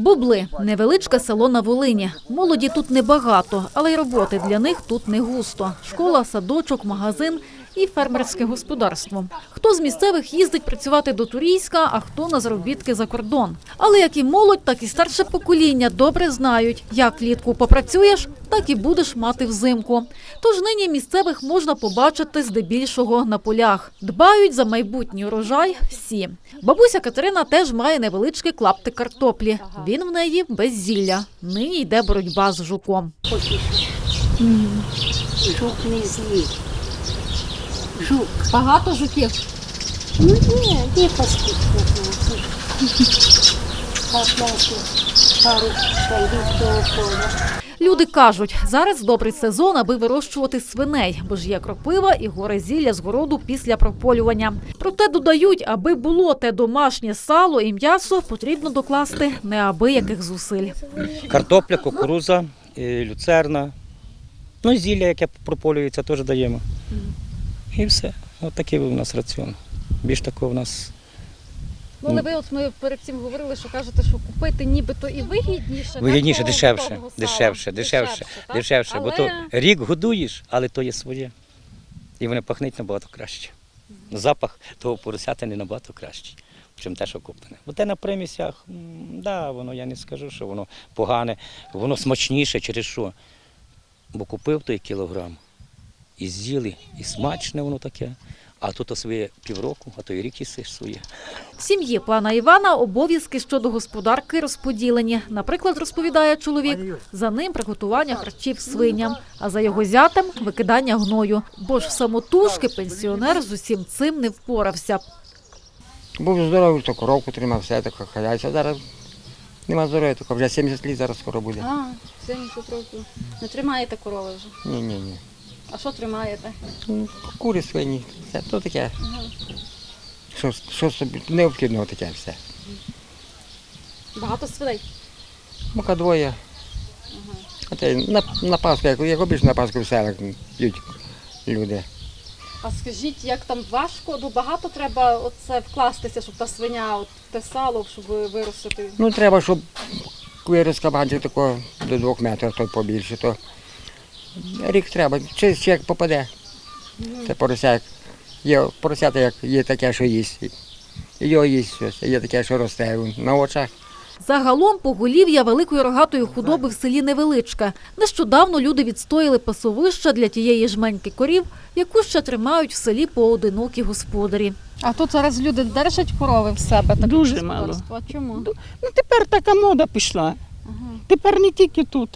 Бубли невеличке село на Волині. Молоді тут небагато, але й роботи для них тут не густо. Школа, садочок, магазин і фермерське господарство. Хто з місцевих їздить працювати до Турійська, а хто на заробітки за кордон. Але як і молодь, так і старше покоління добре знають, як влітку попрацюєш, так і будеш мати взимку. Тож нині місцевих можна побачити здебільшого на полях. Дбають за майбутній урожай всі. Бабуся Катерина теж має невеличкий клаптик картоплі. Він в неї без зілля. Нині йде боротьба з жуком. Жук не злий. Жук. Багато жуків. Ну ні. Поплати пару поля. Люди кажуть, зараз добрий сезон, аби вирощувати свиней, бо ж є кропива і горе зілля з городу після прополювання. Проте додають, аби було те домашнє сало і м'ясо, потрібно докласти неабияких зусиль. Картопля, кукуруза, е, люцерна. Ну і зілля, яке прополюється, теж даємо. І все. От такий у нас раціон. Більш такого в нас. Ну, але ви от ми перед цим говорили, що кажете, що купити нібито і вигідніше. Вигідніше, так, того- дешевше, того сала. дешевше, дешевше, так? дешевше. Бо то Але- рік годуєш, але то є своє. І воно пахнуть набагато краще. Запах того поросятини набагато кращий, ніж те, що куплене. Бо те на примісях, м, да, воно я не скажу, що воно погане, воно смачніше через що. Бо купив той кілограм, і з'їли, і смачне воно таке. А тут своє півроку, а то й рік їсиш своє. В сім'ї пана Івана обов'язки щодо господарки розподілені. Наприклад, розповідає чоловік, за ним приготування харчів свиням, а за його зятем викидання гною. Бо ж самотужки пенсіонер з усім цим не впорався. Був здоровий, то коровку тримав, все таке хазяйство. Зараз нема здоров'я, тільки вже 70 літ зараз скоро буде. А, 70 років. Не тримаєте корови вже. Ні, ні, ні. А що тримаєте? Ну, Кури свині, все то таке. Що, що собі необхідного таке все. Багато свиней. Мука двоє. А те на, на Пасху, як, як обіж на Пасху в селах п'ють люди. А скажіть, як там важко? Ну багато треба оце вкластися, щоб та свиня, от те сало, щоб виростити. Ну треба, щоб вирос кабанчик такого до двох метрів, то побільше, то рік треба. Чи як попаде. Це порося. як- Є поросята, як є таке, що їсть. Його їсть щось, є таке, що росте на очах. Загалом поголів'я великої рогатої худоби в селі невеличке. Нещодавно люди відстояли пасовища для тієї жменьки корів, яку ще тримають в селі поодинокі господарі. А тут зараз люди держать корови в себе. Так Дуже. А чому? Ну тепер така мода пішла. Тепер не тільки тут,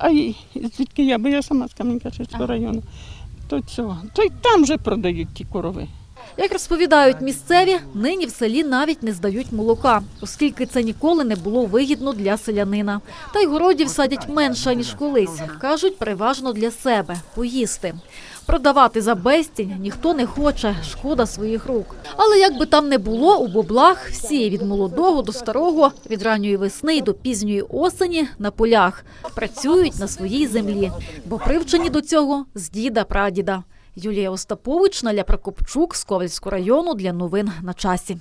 а й звідки я, бо я сама з Кам'янка Шевського району. То цього. То й там вже продають ті корови. Як розповідають місцеві, нині в селі навіть не здають молока, оскільки це ніколи не було вигідно для селянина. Та й городів садять менше ніж колись. кажуть, переважно для себе поїсти. Продавати за безцінь ніхто не хоче, шкода своїх рук. Але як би там не було, у боблах всі від молодого до старого, від ранньої весни до пізньої осені на полях працюють на своїй землі, бо привчені до цього з діда прадіда. Юлія Остапович, Наля Прокопчук з Ковальського району для новин на часі.